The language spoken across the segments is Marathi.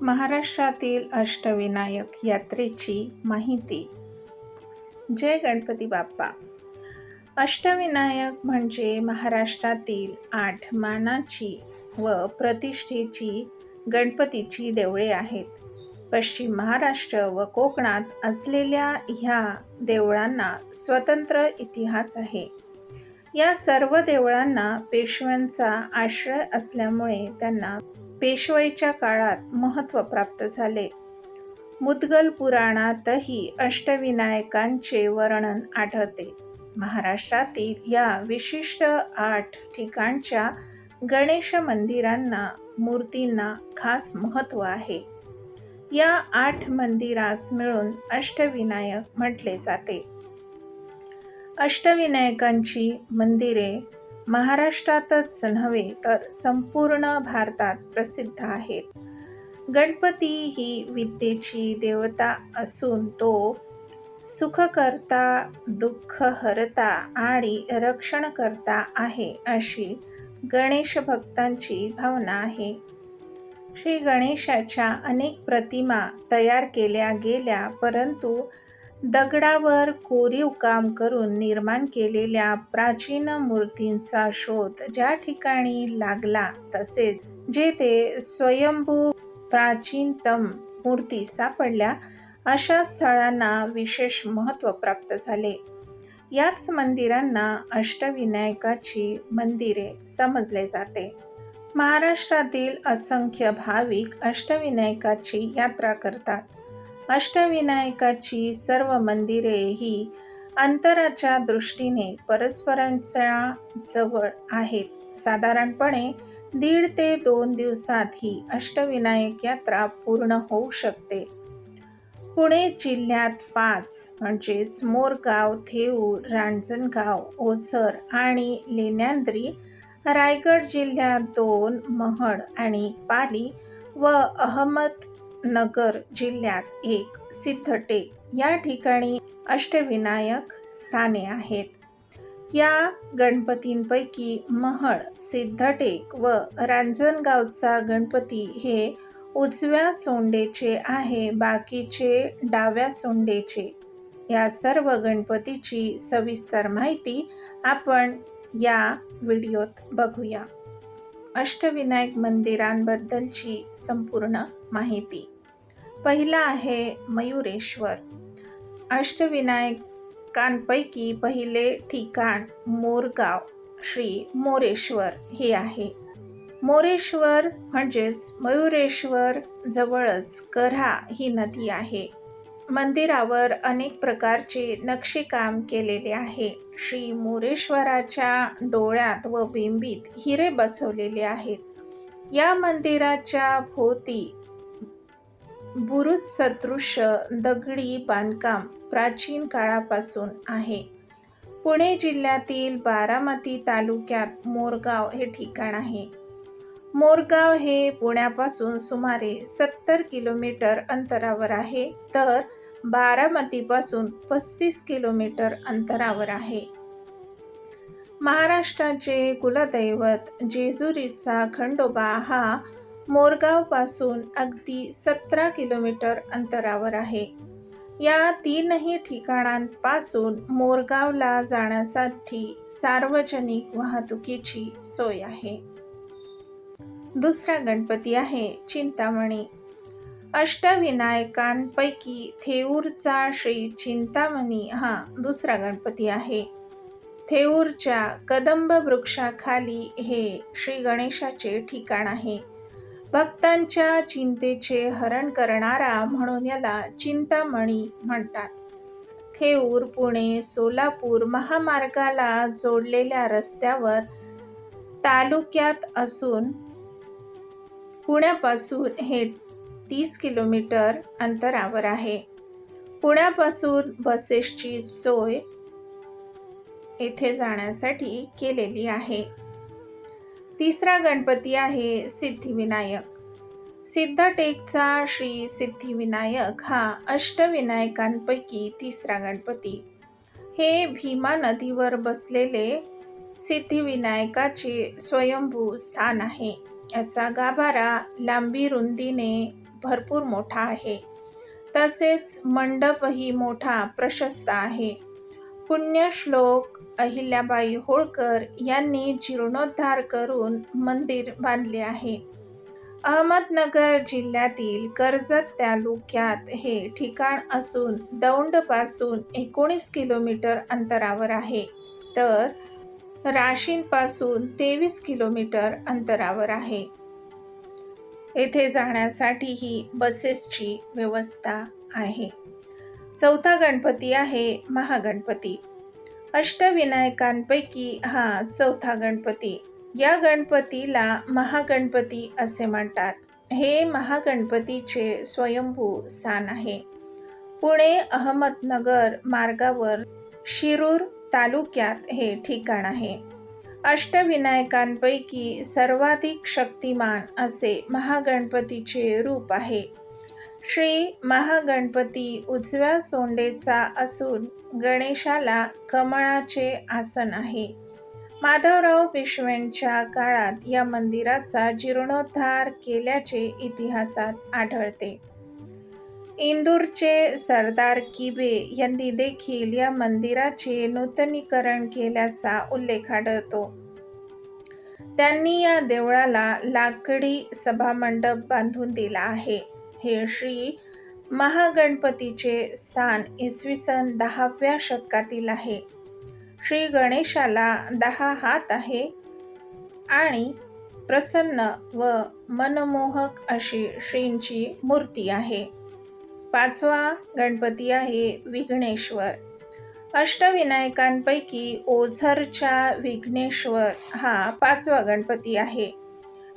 महाराष्ट्रातील अष्टविनायक यात्रेची माहिती. जय गणपती बाप्पा. अष्टविनायक म्हणजे महाराष्ट्रातील आठ मानाची व प्रतिष्ठेची गणपतीची देवळे आहेत. पश्चिम महाराष्ट्र व कोकणात असलेल्या ह्या देवळांना स्वतंत्र इतिहास आहे. या सर्व देवळांना पेशव्यांचा आश्रय असल्यामुळे त्यांना पेशवाईच्या काळात महत्त्व प्राप्त झाले. मुद्गल पुराणातही अष्टविनायकांचे वर्णन आढळते. महाराष्ट्रातील या विशिष्ट आठ ठिकाणच्या गणेश मंदिरांना मूर्तींना खास महत्त्व आहे. या आठ मंदिरास मिळून अष्टविनायक म्हटले जाते. अष्टविनायकांची मंदिरे महाराष्ट्रातच नव्हे तर संपूर्ण भारतात प्रसिद्ध आहेत. गणपती ही विद्येची देवता असून तो सुखकर्ता दुःख हरता आणि रक्षणकर्ता आहे अशी गणेश भक्तांची भावना आहे. श्री गणेशाच्या अनेक प्रतिमा तयार केल्या गेल्या परंतु दगडावर कोरीव काम करून निर्माण केलेल्या प्राचीन मूर्तींचा शोध ज्या ठिकाणी लागला तसेच जेथे स्वयंभू प्राचीनतम मूर्ती सापडल्या अशा स्थळांना विशेष महत्त्व प्राप्त झाले. याच मंदिरांना अष्टविनायकाची मंदिरे समजले जाते. महाराष्ट्रातील असंख्य भाविक अष्टविनायकाची यात्रा करतात. अष्टविनायकाची सर्व मंदिरे ही अंतराच्या दृष्टीने परस्परांच्या जवळ आहेत. साधारणपणे दीड ते दोन दिवसात ही अष्टविनायक यात्रा पूर्ण होऊ शकते. पुणे जिल्ह्यात पाच म्हणजेच मोरगाव थेऊर रांजणगाव ओझर आणि लेण्यांद्री रायगड जिल्ह्यात दोन महड आणि पाली व अहमद नगर जिल्ह्यात एक सिद्धटेक या ठिकाणी अष्टविनायक स्थाने आहेत. या गणपतींपैकी महळ सिद्धटेक व रांजणगावचा गणपती हे उजव्या सोंडेचे आहे बाकीचे डाव्या सोंडेचे. या सर्व गणपतीची सविस्तर माहिती आपण या व्हिडिओत बघूया. अष्टविनायक मंदिरांबद्दलची संपूर्ण माहिती. पहिला आहे मयुरेश्वर. अष्टविनायकांपैकी पहिले ठिकाण मोरगाव श्री मोरेश्वर हे आहे. मोरेश्वर म्हणजेच मयुरेश्वर जवळच कऱ्हा ही नदी आहे. मंदिरावर अनेक प्रकारचे नक्षीकाम केलेले आहे. श्री मोरेश्वराच्या डोळ्यात व बिंबीत हिरे बसवलेले आहेत. या मंदिराच्या भोवती बुरुज सदृश्य दगडी बांधकाम प्राचीन काळापासून आहे. पुणे जिल्ह्यातील बारामती तालुक्यात मोरगाव हे ठिकाण आहे. मोरगाव हे पुण्यापासून सुमारे सत्तर किलोमीटर अंतरावर आहे. तर बारामतीपासून पस्तीस किलोमीटर अंतरावर आहे. महाराष्ट्राचे कुलदैवत जेजुरीचा खंडोबा हा मोरगावपासून अगदी सतरा किलोमीटर अंतरावर आहे. या तीनही ठिकाणांपासून मोरगावला जाण्यासाठी सार्वजनिक वाहतुकीची सोय आहे. दुसरा गणपती आहे चिंतामणी. अष्टविनायकांपैकी थेऊरचा श्री चिंतामणी हा दुसरा गणपती आहे. थेऊरच्या कदंब वृक्षाखाली हे श्री गणेशाचे ठिकाण आहे. भक्तांच्या चिंतेचे हरण करणारा म्हणून याला चिंतामणी म्हणतात. थेऊर पुणे सोलापूर महामार्गाला जोडलेल्या रस्त्यावर तालुक्यात असून पुण्यापासून हे तीस किलोमीटर अंतरावर आहे. पुण्यापासून बसेसची सोय येथे जाण्यासाठी केलेली आहे. तिसरा गणपती आहे सिद्धिविनायक. सिद्धटेकचा श्री सिद्धिविनायक हा अष्टविनायकांपैकी तिसरा गणपती. हे भीमा नदीवर बसलेले सिद्धिविनायकाचे स्वयंभू स्थान आहे. याचा गाभारा लांबी रुंदीने भरपूर मोठा आहे. तसेच मंडपही मोठा प्रशस्त आहे. पुण्यश्लोक अहिल्याबाई होळकर यांनी जीर्णोद्धार करून मंदिर बांधले आहे. अहमदनगर जिल्ह्यातील कर्जत तालुक्यात हे ठिकाण असून दौंडपासून एकोणीस किलोमीटर अंतरावर आहे. तर राशींपासून तेवीस किलोमीटर अंतरावर आहे. येथे जाण्यासाठीही बसेसची व्यवस्था आहे. चौथा गणपती आहे महागणपती. अष्टविनायकांपैकी हा चौथा गणपती. या गणपतीला महागणपती असे म्हणतात. हे महागणपतीचे स्वयंभू स्थान आहे. पुणे अहमदनगर मार्गावर शिरूर तालुक्यात हे ठिकाण आहे. अष्टविनायकांपैकी सर्वाधिक शक्तिमान असे महागणपतीचे रूप आहे. श्री महागणपती उजव्या सोंडेचा असून गणेशाला कमळाचे आसन आहे. माधवराव पेशव्यांच्या काळात या मंदिराचा जीर्णोद्धार केल्याचे इतिहासात आढळते. इंदूरचे सरदार किबे यांनी देखील या मंदिराचे नूतनीकरण केल्याचा उल्लेख आढळतो. त्यांनी या देवळाला लाकडी सभामंडप बांधून दिला आहे. हे श्री महागणपतीचे स्थान इसवी सन दहाव्या शतकातील आहे. श्री गणेशाला दहा हात आहे आणि प्रसन्न व मनमोहक अशी श्रींची मूर्ती आहे. पाचवा गणपती आहे विघ्नेश्वर. अष्टविनायकांपैकी ओझरच्या विघ्नेश्वर हा पाचवा गणपती आहे.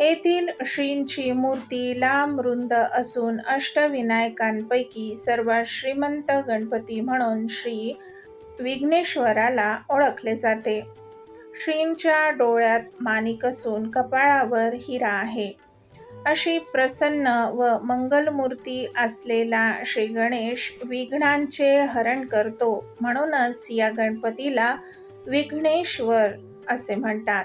येथील श्रींची मूर्ती लांब रुंद असून अष्टविनायकांपैकी सर्वात श्रीमंत गणपती म्हणून श्री विघ्नेश्वराला ओळखले जाते. श्रींच्या डोळ्यात माणिक असून कपाळावर हिरा आहे. अशी प्रसन्न व मंगलमूर्ती असलेला श्री गणेश विघ्नांचे हरण करतो. म्हणूनच या गणपतीला विघ्नेश्वर असे म्हणतात.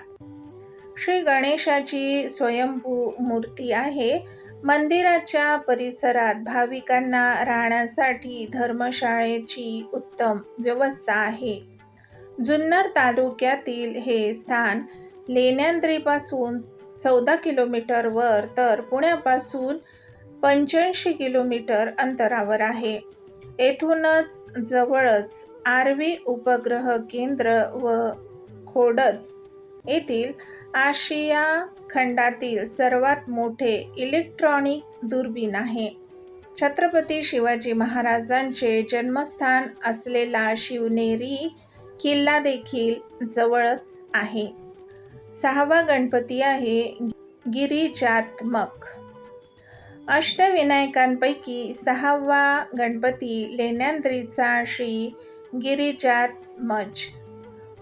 श्री गणेशाची स्वयंभू मूर्ती आहे. मंदिराच्या परिसरात भाविकांना राहण्यासाठी धर्मशाळेची उत्तम व्यवस्था आहे. जुन्नर तालुक्यातील हे स्थान लेण्यांद्रीपासून चौदा किलोमीटरवर तर पुण्यापासून पंच्याऐंशी किलोमीटर अंतरावर आहे. येथूनच जवळच आर्वी उपग्रह केंद्र व खोडद येथील आशिया खंडातील सर्वात मोठे इलेक्ट्रॉनिक दुर्बीण आहे. छत्रपती शिवाजी महाराजांचे जन्मस्थान असलेला शिवनेरी किल्ला देखील जवळच आहे. सहावा गणपती आहे गिरिजात्मक. अष्टविनायकांपैकी सहावा गणपती लेण्यांद्रीचा श्री गिरिजात्मज.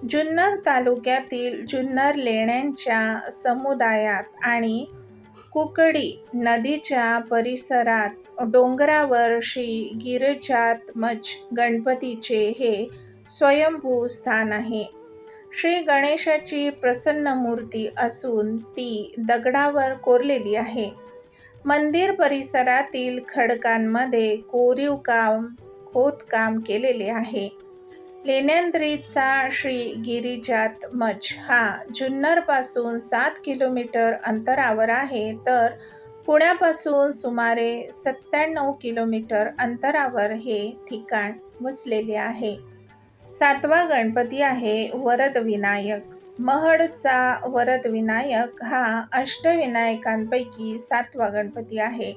जुन्नर तालुक्यातील जुन्नर लेण्यांच्या समुदायात आणि कुकडी नदीच्या परिसरात डोंगरावर श्री गिरिजात्मज गणपतीचे हे स्वयंभू स्थान आहे. श्री गणेशाची प्रसन्न मूर्ती असून ती दगडावर कोरलेली आहे. मंदिर परिसरातील खडकांमध्ये कोरीव काम खोदकाम केलेले आहे. लेण्यांद्रीचा श्री गिरिजातमज हा जुन्नरपासून सात किलोमीटर अंतरावर आहे तर पुण्यापासून सुमारे सत्त्याण्णव किलोमीटर अंतरावर हे ठिकाण वसलेले आहे. सातवा गणपती आहे वरद विनायक. महडचा वरद विनायक हा अष्टविनायकांपैकी सातवा गणपती आहे.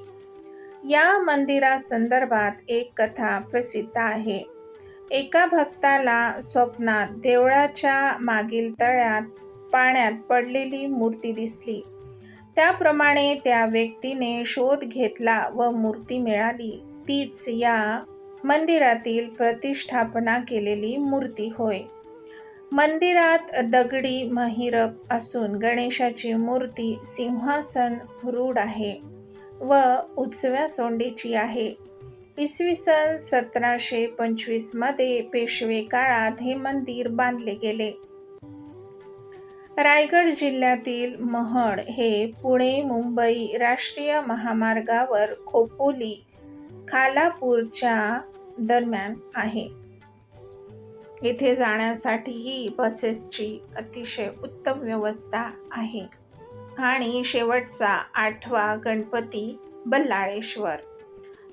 या मंदिरासंदर्भात एक कथा प्रसिद्ध आहे. एका भक्ताला स्वप्नात देवळाच्या मागील तळ्यात पाण्यात पडलेली मूर्ती दिसली. त्याप्रमाणे त्या व्यक्तीने शोध घेतला व मूर्ती मिळाली. तीच या मंदिरातील प्रतिष्ठापना केलेली मूर्ती होय. मंदिरात दगडी महिरप असून गणेशाची मूर्ती सिंहासन रूढ आहे व उजव्या सोंडीची आहे. इसवी सन सतराशे पंचवीसमध्ये पेशवे काळात हे मंदिर बांधले गेले. रायगड जिल्ह्यातील महड हे पुणे मुंबई राष्ट्रीय महामार्गावर खोपोली खालापूरच्या दरम्यान आहे. येथे जाण्यासाठीही बसेसची अतिशय उत्तम व्यवस्था आहे. आणि शेवटचा आठवा गणपती बल्लाळेश्वर.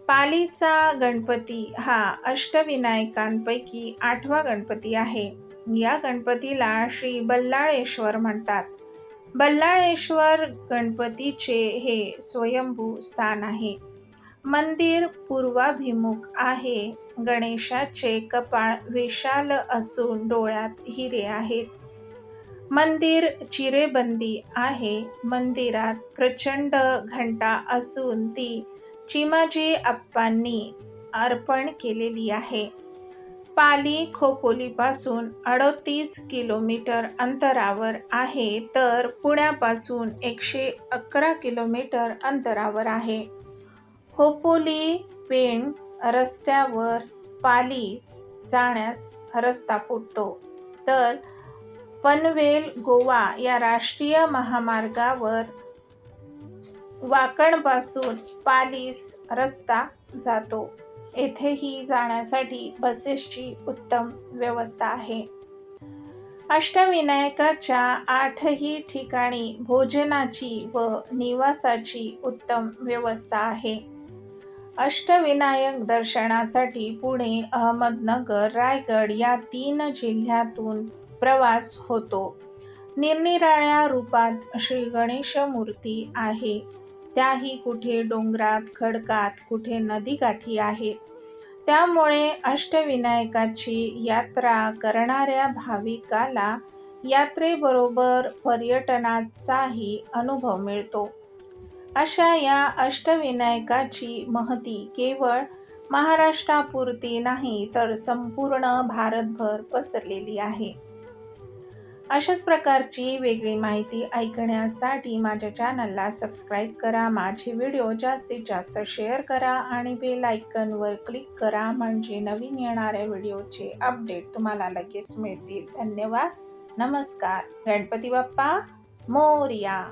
पालीचा गणपती हा अष्टविनायकांपैकी आठवा गणपती आहे. या गणपतीला श्री बल्लाळेश्वर म्हणतात. बल्लाळेश्वर गणपतीचे हे स्वयंभू स्थान आहे. मंदिर पूर्वाभिमुख आहे. गणेशाचे कपाळ विशाल असून डोळ्यात हिरे आहेत. मंदिर चिरेबंदी आहे. मंदिरात प्रचंड घंटा असून ती चिमाजी आप्पांनी अर्पण केलेली आहे. पाली खोपोलीपासून अडतीस किलोमीटर अंतरावर आहे तर पुण्यापासून एकशे अकरा किलोमीटर अंतरावर आहे. खोपोली पेण रस्त्यावर पाली जाण्यास रस्ता फुटतो. तर पनवेल गोवा या राष्ट्रीय महामार्गावर वाकणपासून पालीस रस्ता जातो. येथेही जाण्यासाठी बसेसची उत्तम व्यवस्था आहे. अष्टविनायकाच्या आठही ठिकाणी भोजनाची व निवासाची उत्तम व्यवस्था आहे. अष्टविनायक दर्शनासाठी पुणे अहमदनगर रायगड या तीन जिल्ह्यातून प्रवास होतो. निरनिराळ्या रूपात श्री गणेश मूर्ती आहे. त्याही कुठे डोंगरात खडकात कुठे नदीकाठी आहेत त्यामुळे अष्टविनायकाची यात्रा करणाऱ्या भाविकाला यात्रेबरोबर पर्यटनाचाही अनुभव मिळतो. अशा या अष्टविनायकाची महती केवळ महाराष्ट्रापुरती नाही तर संपूर्ण भारतभर पसरलेली आहे. अशाच प्रकारची वेगळी माहिती ऐकण्यासाठी माझ्या चॅनलला सबस्क्राईब करा माझे व्हिडिओ जास्तीत जास्त शेअर करा आणि बेल आयकनवर क्लिक करा म्हणजे नवीन येणाऱ्या व्हिडिओचे अपडेट तुम्हाला लगेच मिळतील. धन्यवाद. नमस्कार. गणपती बाप्पा मोरिया.